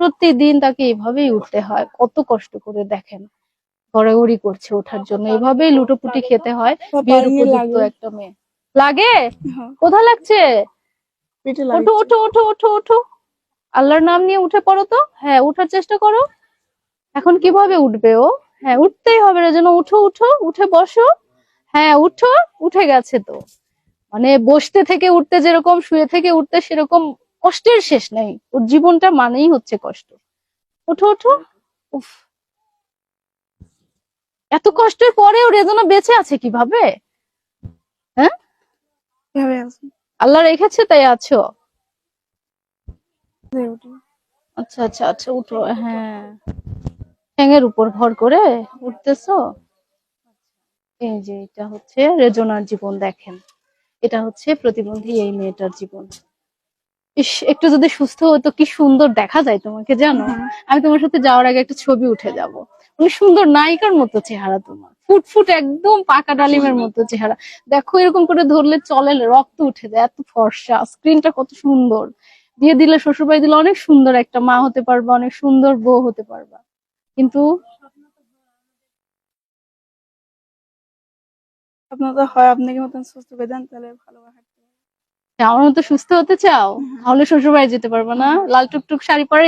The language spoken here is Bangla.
প্রতিদিন তাকে এভাবেই উঠতে হয়। কত কষ্ট করে দেখেন। গড়াগড়ি করছে ওঠার জন্য। এভাবেই লুটোপুটি খেতে হয়। বিয়ের উপযুক্ত একটা মেয়ে। লাগে? হ্যাঁ, কোথায় লাগছে? ওঠো ওঠো ওঠো ওঠো ওঠো। আল্লাহর নাম নিয়ে উঠে পড়ো তো। হ্যাঁ উঠার চেষ্টা করো। এখন কীভাবে উঠবে ও? হ্যাঁ উঠতেই হবে রে যেন উঠো উঠো উঠে বসো। হ্যাঁ উঠো উঠে গেছে তো। মানে বসতে থেকে উঠতে যেরকম শুয়ে থেকে উঠতে সেরকম কষ্টের শেষ নাই। ওর জীবনটা মানেই হচ্ছে কষ্ট। ওঠো ওঠো। উফ। এত কষ্টের পরেও রেজনা বেঁচে আছে কীভাবে? আছে? আল্লাহ রেখেছে তাই আছো? আচ্ছা আচ্ছা আচ্ছা উঠো হ্যাঁ। ঠ্যাঙের উপর ভর করে উঠতেছো? এই যে এটা হচ্ছে রেজনার জীবন দেখেন। এটা হচ্ছে প্রতিবন্ধী এই মেয়েটার জীবন। ইস একটু যদি সুস্থ হতো কি সুন্দর দেখা যায় তোমাকে জানো। আমি তোমার সাথে যাওয়ার আগে একটা ছবি উঠে যাব। অনেক সুন্দর নায়িকার মতো চেহারা তোমার। ফুটফুট একদম পাকা ডালিমের মতো চেহারা। দেখো এরকম করে ধরলে চলে রক্ত উঠে যায় এত ফর্সা। স্ক্রিনটা কত সুন্দর। দিয়ে দিলে শ্বশুরবাড়ি দিলে অনেক সুন্দর একটা মা হতে পারবা অনেক সুন্দর বউ হতে পারবা। কিন্তু আপনার তো হয় আপনাকে মতন সুস্থ করে দেন তাহলে ভালো হয়। আমার মতো সুস্থ হতে চাও? তাহলে শ্বশুর বাড়ি যেতে পারব না। লাল টুকটুক শাড়ি পরার